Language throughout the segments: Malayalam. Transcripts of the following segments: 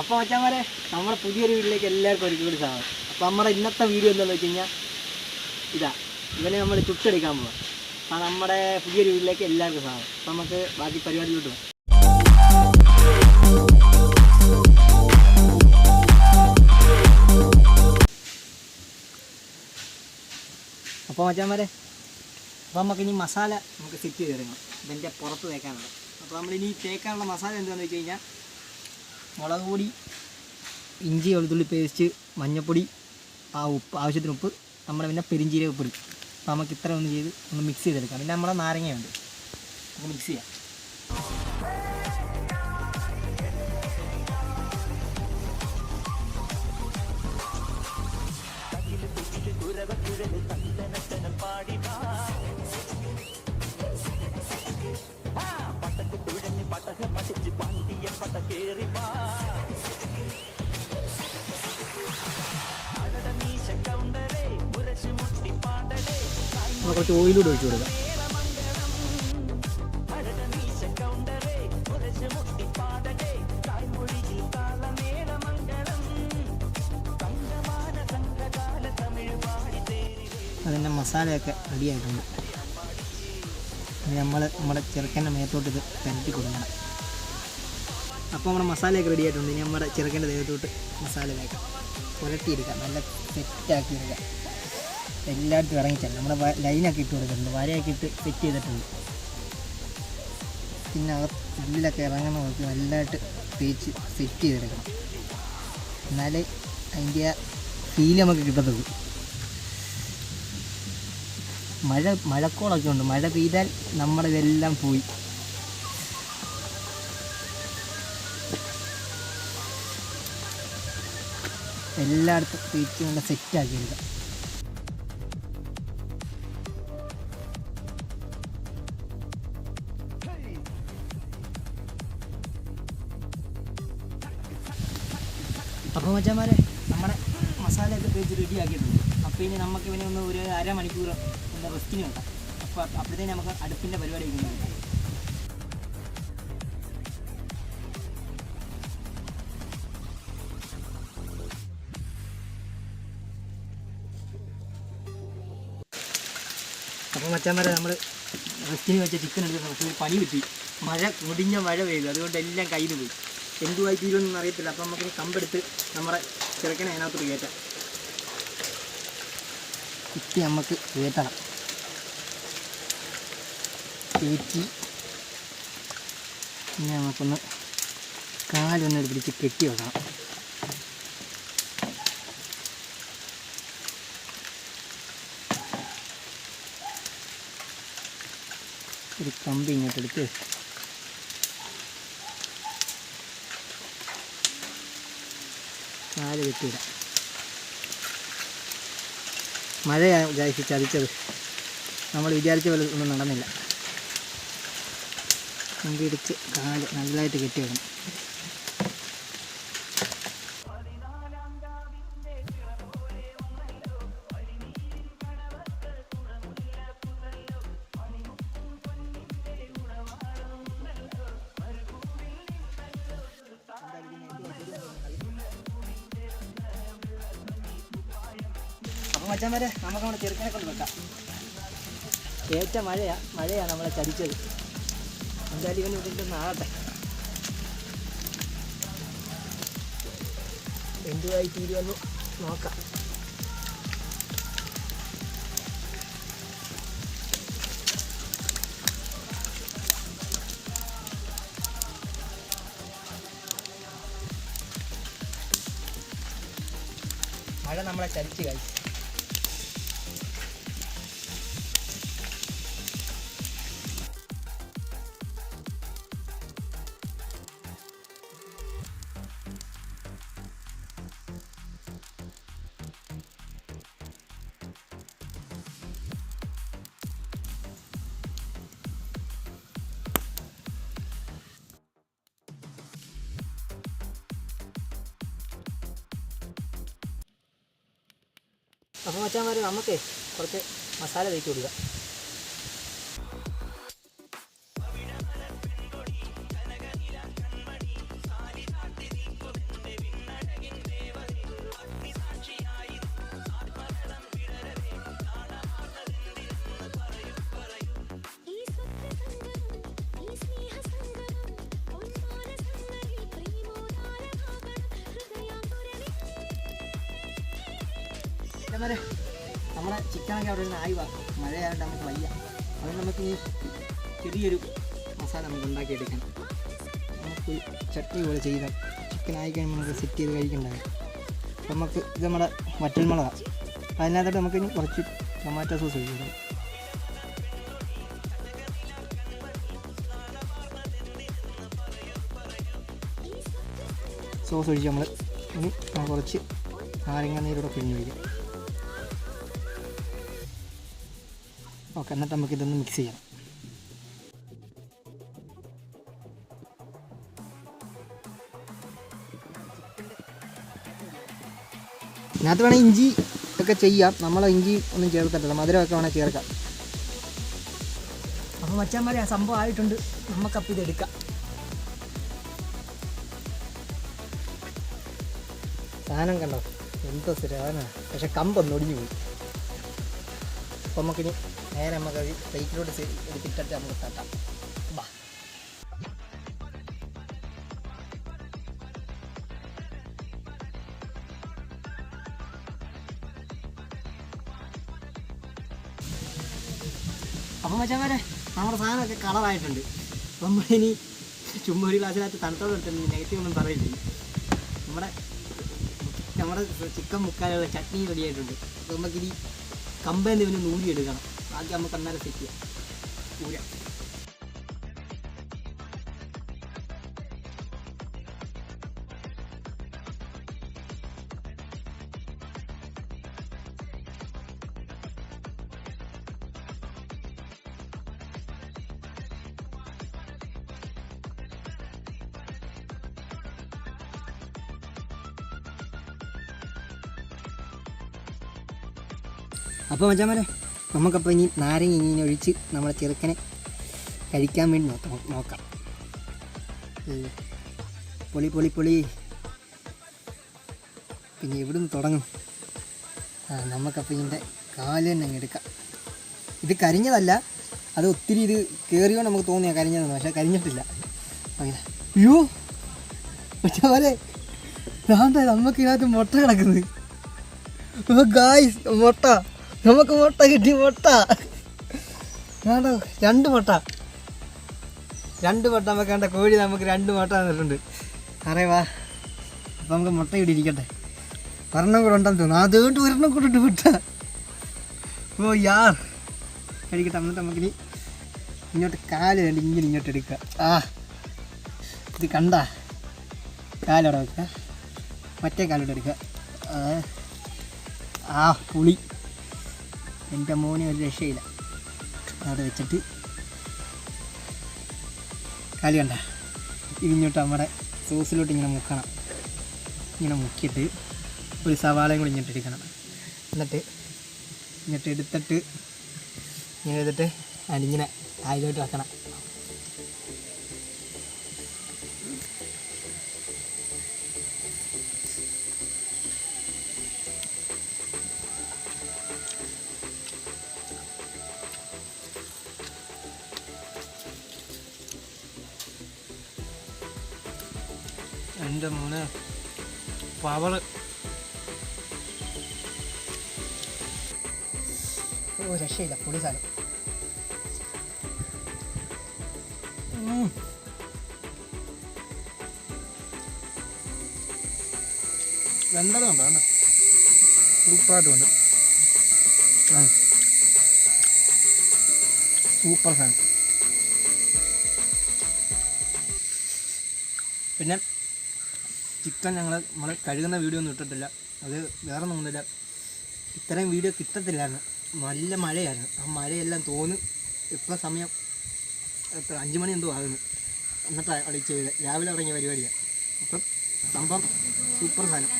അപ്പോൾ മച്ചാമാരെ നമ്മുടെ പുതിയൊരു വീട്ടിലേക്ക് എല്ലാവർക്കും ഒരിക്കൽ കൂടി സ്വാഗതം. അപ്പോൾ നമ്മുടെ ഇന്നത്തെ വീഡിയോ എന്താണെന്ന് വെച്ച് കഴിഞ്ഞാൽ ഇതാ ഇവനെ നമ്മൾ ചുട്ടെടുക്കാൻ പോവാം. അപ്പോൾ നമ്മുടെ പുതിയൊരു വീട്ടിലേക്ക് എല്ലാവർക്കും സ്വാഗതം. അപ്പോൾ നമുക്ക് ബാക്കി പരിപാടിയിലോട്ട് പോകാം അപ്പോൾ മച്ചാമാരെ അപ്പോൾ നമുക്ക് ഇനി മസാല നമുക്ക് സെറ്റ് ചെയ്ത് ചെയ്തെടുക്കണം ഇതിന്റെ പുറത്ത് തേക്കാനുള്ളത്. അപ്പോൾ ഇനി തേക്കാനുള്ള മസാല എന്താണെന്ന് വെച്ച് കഴിഞ്ഞാൽ മുളക് പൊടി ഇഞ്ചി വെളുത്തുള്ളി പേസ്റ്റ് മഞ്ഞൾപ്പൊടി ആ ഉപ്പ് ആവശ്യത്തിന് ഉപ്പ് നമ്മുടെ പിന്നെ പെരിഞ്ചീരക പൊടി അപ്പോൾ നമുക്ക് ഇത്ര ഒന്ന് ചെയ്ത് ഒന്ന് മിക്സ് ചെയ്തെടുക്കാം. പിന്നെ നമ്മളെ നാരങ്ങയുണ്ട്. നമുക്ക് മിക്സ് ചെയ്യാം. നമ്മൾ കുറച്ച് ഓയിലൂടെ ഒഴിച്ചു കൊടുക്കാം. അതിന്റെ മസാലയൊക്കെ റെഡിയായിട്ടുണ്ട്. നമ്മൾ നമ്മുടെ ചെറുക്കന്റെ മേത്തോട്ട് ഇത് പരട്ടി കൊടുക്കണം. അപ്പോൾ നമ്മുടെ മസാലയൊക്കെ റെഡി ആയിട്ടുണ്ട് ഇനി നമ്മുടെ ചെറുക്കന്റെ ദേഹത്തോട്ട് മസാല വേക്കാം പുരട്ടിയെടുക്കാം. നല്ല സെറ്റാക്കി എടുക്കാം എല്ലായിടത്തും ഇറങ്ങിച്ചാൽ നമ്മുടെ ലൈനൊക്കെ ഇട്ട് കൊടുക്കുന്നുണ്ട്. വരയൊക്കെ ഇട്ട് സെറ്റ് ചെയ്തിട്ടുണ്ട്. പിന്നെ അകത്ത് ഉള്ളിലൊക്കെ ഇറങ്ങുന്ന നോക്കി നല്ലതായിട്ട് തേച്ച് സെറ്റ് ചെയ്തെടുക്കണം. എന്നാലേ അതിന്റെ ആ ഫീൽ നമുക്ക് കിട്ടത്തുള്ളൂ. മഴ മഴക്കോളൊക്കെ ഉണ്ട്. മഴ പെയ്താൽ നമ്മുടെ ഇതെല്ലാം പോയി. എല്ലായിടത്തും തേച്ച് നല്ല സെറ്റാക്കി എടുക്കാം. അപ്പോൾ മച്ചാമാരെ നമ്മുടെ മസാലയൊക്കെ തേച്ച് റെഡി ആക്കിയിട്ടുണ്ട്. അപ്പോൾ ഇനി നമുക്ക് ഇവനെ ഒന്ന് ഒരു അരമണിക്കൂർ ഒന്ന് റെസ്റ്റിന് വെക്കാം. അപ്പോൾ അപ്പോഴത്തേന് നമുക്ക് അടുപ്പിന്റെ പരിപാടി അപ്പൊ അപ്പോൾ മച്ചാന്മാരെ നമ്മൾ റെസ്റ്റിന് വെച്ച ചിക്കൻ ഒരു പണി കിട്ടി മഴ കുടിഞ്ഞ മഴ പെയ്തു. അതുകൊണ്ട് എല്ലാം കയ്യിൽ പോയി. എന്തുമായി തീരുമെന്നൊന്നും അറിയത്തില്ല. അപ്പം നമുക്കിനി കമ്പെടുത്ത് നമ്മുടെ ചെറുക്കനെ അതിനകത്തോട്ട് കയറ്റാം. കുത്തി നമുക്ക് കയറ്റണം. കയറ്റി ഇനി നമുക്കൊന്ന് കാലൊന്ന് പിടിച്ച് കെട്ടി വെക്കണം. ഒരു കമ്പി ഇങ്ങോട്ട് എടുത്ത് നാല് കെട്ടിയിടാം മഴയാണ് വിചാരിച്ച് ചതിച്ചത്. നമ്മൾ വിചാരിച്ച പോലെ ഒന്നും നടന്നില്ല. മുമ്പിടിച്ച് കാൽ നല്ലതായിട്ട് കെട്ടി മച്ചാൻ വരെ നമുക്ക് നമ്മുടെ ചെറുക്കനെ കൊണ്ട് വെക്കാം. ഏറ്റ മഴയാ മഴയാ നമ്മളെ ചതിച്ചത്. എന്തായാലും ഇവന് ഇവിടെ നാളത്തെ എന്തുവായി തീരുമെന്ന് നോക്കാം. മഴ നമ്മളെ ചതിച്ച് കഴിച്ചു അപ്പോൾ മച്ചാന്മാരെ നമുക്ക് കുറച്ച് മസാല തേച്ച് കൊടുക്കാം. മച്ചന്മാരെ നമ്മുടെ ചിക്കനൊക്കെ അവിടെ നിന്ന് ആയി വാക്കും. മഴയായതുകൊണ്ട് നമുക്ക് വയ്യ. അതുകൊണ്ട് നമുക്ക് ഈ ചെറിയൊരു മസാല നമുക്ക് ഉണ്ടാക്കിയെടുക്കണം നമുക്ക് ചട്നി പോലെ ചെയ്താൽ ചിക്കൻ ആയി കഴിയുമ്പോൾ നമുക്ക് സെറ്റ് ചെയ്ത് കഴിക്കണ്ടായി അപ്പം നമുക്ക് ഇത് നമ്മുടെ വറ്റൽമുളകാണ് അതിനകത്തോട്ട് നമുക്ക് ഇനി കുറച്ച് ടൊമാറ്റോ സോസ് ഒഴിക്കണം സോസ് ഒഴിച്ച് നമ്മൾ ഇനി കുറച്ച് നാരങ്ങ നീരോടെ പിഴിഞ്ഞ് ഓക്കെ എന്നിട്ട് നമുക്ക് ഇതൊന്ന് മിക്സ് ചെയ്യാം. ഇതിനകത്ത് വേണമെങ്കിൽ ഇഞ്ചി ഒക്കെ ചെയ്യാം. നമ്മൾ ഇഞ്ചി ഒന്നും ചേർത്തിട്ടില്ല. മധുരമൊക്കെ വേണേൽ ചേർക്കാം. അപ്പോൾ മച്ചാന്മാരെ ആ സംഭവം ആയിട്ടുണ്ട്. നമുക്കപ്പോൾ ഇത് എടുക്കാം സാധനം കണ്ടോ? എന്തോ സാധനമാണ് പക്ഷെ കമ്പൊന്ന് ഒടിഞ്ഞു പോയി. അപ്പോൾ നമുക്കിനി നേരെ നമുക്ക് പ്ലേറ്റിലോട്ട് എടുത്തിട്ടിട്ട് നമുക്ക് തട്ടാം. ബാ. അപ്പം മച്ചാമാരെ നമ്മുടെ സാധനമൊക്കെ കളറായിട്ടുണ്ട്. അപ്പം നമ്മളിനി ചുമ്മാ ഒരു ഗ്ലാസ്സിനകത്ത് തണുത്തോടെ എടുത്തിട്ടുണ്ട് നെഗറ്റീവ് ഒന്നും പറയില്ല. നമ്മുടെ നമ്മുടെ ചിക്കൻ മുക്കാലുള്ള ചട്നി റെഡി ആയിട്ടുണ്ട്. നമുക്കിനി കമ്പേന്ന് ഇവന് നൂരി എടുക്കണം. ബാക്കി നമുക്ക് അന്നേരം സെറ്റ് ചെയ്യാം. ഊര അപ്പോൾ മച്ചാമരെ നമുക്കപ്പോൾ ഇനി നാരങ്ങ ഇങ്ങനെ ഒഴിച്ച് നമ്മളെ ചെറുക്കനെ കഴിക്കാൻ വേണ്ടി നോക്കാം നോക്കാം. പൊളി പൊളി പൊളി. പിന്നെ എവിടുന്ന് തുടങ്ങും? ആ നമുക്കപ്പോൾ ഇതിന്റെ കാൽ തന്നെ അങ്ങ് എടുക്കാം. ഇത് കരിഞ്ഞതല്ല അത് ഒത്തിരി ഇത് കയറിയോ നമുക്ക് തോന്നിയ കരിഞ്ഞതെന്ന് പക്ഷേ കരിഞ്ഞിട്ടില്ല. അങ്ങനെ. അയ്യോ പക്ഷേ നമുക്ക് ഇതിനകത്ത് മുട്ട കിടക്കുന്നത് മുട്ട. നമുക്ക് മുട്ട കിട്ടി മുട്ട. വേണ്ടോ രണ്ട് മുട്ട. രണ്ട് മുട്ട നമുക്ക് വേണ്ട. കോഴി നമുക്ക് രണ്ട് മുട്ട തന്നിട്ടുണ്ട്. അറിയ വാ. അപ്പം നമുക്ക് മുട്ട ഇവിടെ ഇരിക്കട്ടെ. ഒരെണ്ണം കൂടെ ഉണ്ടെന്ന് തോന്നുന്നു. അതുകൊണ്ട് ഒരെണ്ണം കൂടെ ഉണ്ട് മുട്ട. ഓ യാർ. കഴിക്കട്ടെ എന്നിട്ട് നമുക്കിനി ഇങ്ങോട്ട് കാൽ വേണ്ടി ഇങ്ങനെ ഇങ്ങോട്ട് എടുക്കുക ആ ഇത് കണ്ട? കാലോടെ വെക്കുക മറ്റേ കാലോടെ എടുക്കുക ആ പുളി. എന്റെ മോനെ ഒരു രക്ഷയില്ല. അവിടെ വെച്ചിട്ട് കാലി കണ്ട. ഇതിങ്ങോട്ട് നമ്മുടെ സോസിലോട്ട് ഇങ്ങനെ മുക്കണം. ഇങ്ങനെ മുക്കിയിട്ട് ഒരു സവാളയും കൂടി ഇങ്ങോട്ട് എടുക്കണം. എന്നിട്ട് ഇങ്ങോട്ട് എടുത്തിട്ട് ഇങ്ങനെ എടുത്തിട്ട് അതിങ്ങനെ ആയിലോട്ട് വെക്കണം. എന്റെ മോനെ. പവർ ഓ രക്ഷയില്ല. പൊളി സാധനം. വെണ്ടത് വെന്തതുണ്ട് വേണ്ട സൂപ്പറായിട്ടുണ്ട് സൂപ്പർ സാധനം. ചിക്കൻ ഞങ്ങൾ നമ്മൾ കഴുകുന്ന വീഡിയോ ഒന്നും ഇട്ടിട്ടില്ല. അത് വേറെ ഒന്നുമില്ല. ഇത്രയും വീഡിയോ കിട്ടത്തില്ലായിരുന്നു. നല്ല മഴയായിരുന്നു. ആ മഴയെല്ലാം തോന്നും ഇപ്പം സമയം എത്ര അഞ്ച് മണി എന്തോ ആകുന്നു എന്നിട്ട് അവിടെ ചെയ്ത് രാവിലെ തുടങ്ങിയ പരിപാടിയാണ് അപ്പം സംഭവം സൂപ്പർ സാധനം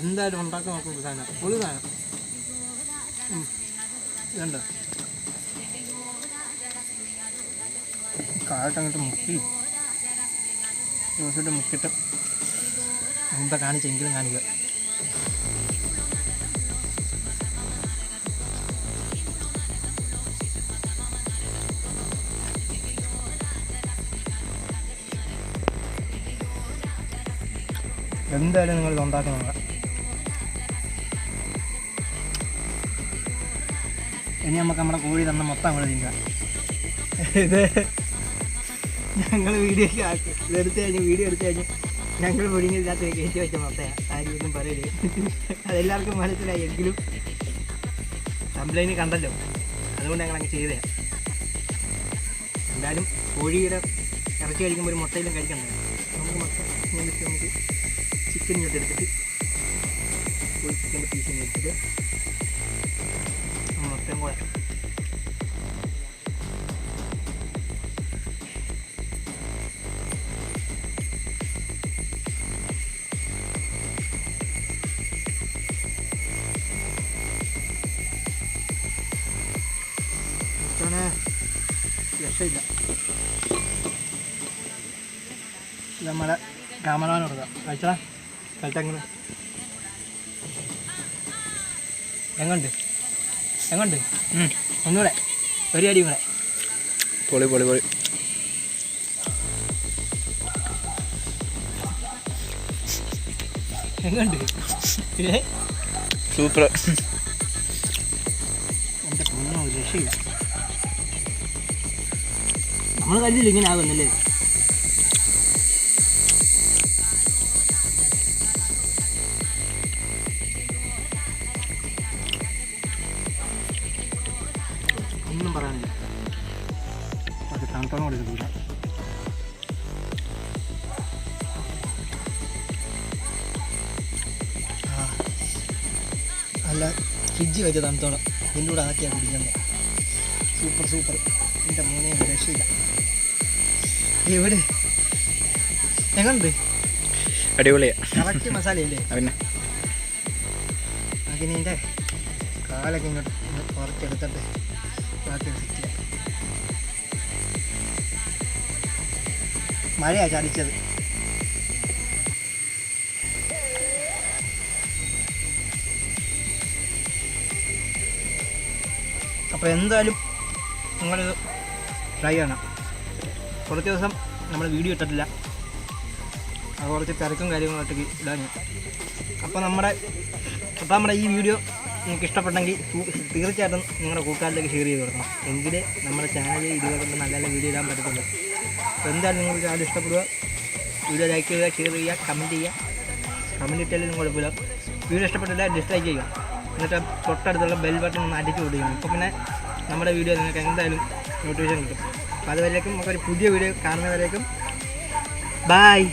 എന്തായാലും ഉണ്ടാക്കാൻ നോക്കുന്ന സാധനം. പൊളി സാധനം. ഇതുണ്ട് കാട്ട് മുക്കി. ദിവസമായിട്ട് മുക്കിട്ട് മുമ്പേ കാണിച്ചെങ്കിലും കാണിക്കുക എന്തായാലും നിങ്ങൾ ഉണ്ടാക്കി നോക്കാം ഇനി നമുക്ക് നമ്മുടെ കോഴി തന്ന മൊത്തം അങ്ങോട്ട് തിന്നാം. ഇത് ഞങ്ങൾ വീഡിയോ ഒക്കെ എടുത്തു കഴിഞ്ഞ് വീഡിയോ എടുത്തു കഴിഞ്ഞ് ഞങ്ങൾ മുഴുങ്ങിയതിനകത്ത് കയറ്റി വെച്ച മൊത്തയാണ് ആരും പറയരുത് അതെല്ലാവർക്കും മനസ്സിലായി എങ്കിലും കംപ്ലൈന്റ് കണ്ടല്ലോ. അതുകൊണ്ട് ഞങ്ങൾ അങ്ങ് ചെയ്തേ എന്തായാലും കോഴിയുടെ ഇറച്ചി കഴിക്കുമ്പോൾ ഒരു മുട്ടയിലും കഴിക്കണ്ടേ. നമുക്ക് മൊത്ത നമുക്ക് ചിക്കൻ ഇങ്ങോട്ട് എടുത്തിട്ട് കോഴി ചിക്കന്റെ പീസ് എടുത്തിട്ട് ഇതാണ് രക്ഷയില്ല നമ്മുടെ കാമറാൻ കൊടുക്കാം കഴിച്ചാ കഴിച്ചങ്ങനെ എങ്ങുണ്ട് എങ്ങുണ്ട്? ഒന്നുകൂടെ ഒരു അടി കൂടെ. പൊളി പൊളി പൊളി. എങ്ങോട്ട് സൂപ്പർ. എന്റെ പൊന്നോ ഒരു രക്ഷയില്ല. നമ്മൾ കരുതില്ല ഇങ്ങനെ ആകുന്നല്ലേ അല്ല ഫ്രിഡ്ജ് വെച്ച തണുത്തോളം ഇതിന്റെ കൂടെ ആക്കിയാണ് കുടിക്കുന്നത് സൂപ്പർ സൂപ്പർ എന്റെ മോനെ രക്ഷയില്ല. എവിടെ? എങ്ങനുണ്ട്? അടിപൊളിയാ. കറക്റ്റ് മസാലയല്ലേ? പിന്നെ. അതിന് കാലൊക്കെ ഇങ്ങോട്ട് കുറച്ചെടുത്തിട്ട് ബാക്കി സെറ്റ് ചെയ്യാം. മഴയാ ചതിച്ചത് അപ്പോൾ എന്തായാലും നിങ്ങളിത് ട്രൈ ചെയ്യണം. കുറച്ച് ദിവസം നമ്മൾ വീഡിയോ ഇട്ടിട്ടില്ല. കുറച്ച് തിരക്കും കാര്യങ്ങളൊക്കെ ഇടാൻ അപ്പോൾ നമ്മുടെ അപ്പോൾ നമ്മുടെ ഈ വീഡിയോ നിങ്ങൾക്ക് ഇഷ്ടപ്പെട്ടെങ്കിൽ തീർച്ചയായിട്ടും നിങ്ങളുടെ കൂട്ടുകാരിലേക്ക് ഷെയർ ചെയ്ത് കൊടുക്കണം. എങ്കിലേ നമ്മുടെ ചാനലിൽ ഇതുപോലെ നല്ല നല്ല വീഡിയോ ഇടാൻ പറ്റത്തുള്ളൂ. അപ്പോൾ എന്തായാലും നിങ്ങൾക്ക് ചാനൽ ഇഷ്ടപ്പെടുക. വീഡിയോ ലൈക്ക് ചെയ്യുക ഷെയർ ചെയ്യുക കമന്റ് ചെയ്യുക. കമന്റ് ഇട്ടാലും കുഴപ്പമില്ല. വീഡിയോ ഇഷ്ടപ്പെട്ടില്ല ഡിസ്ലൈക്ക് ചെയ്യുക. എന്നിട്ട് തൊട്ടടുത്തുള്ള ബെൽ ബട്ടൺ ഒന്ന് അടിച്ച് കൊടുക്കുന്നു അപ്പോൾ പിന്നെ നമ്മുടെ വീഡിയോ നിങ്ങൾക്ക് എന്തായാലും നോട്ടിഫിക്കേഷൻ കിട്ടും. അപ്പോൾ അതുവരേക്കും നമുക്കൊരു പുതിയ വീഡിയോ കാണുന്നവരേക്കും ബായ്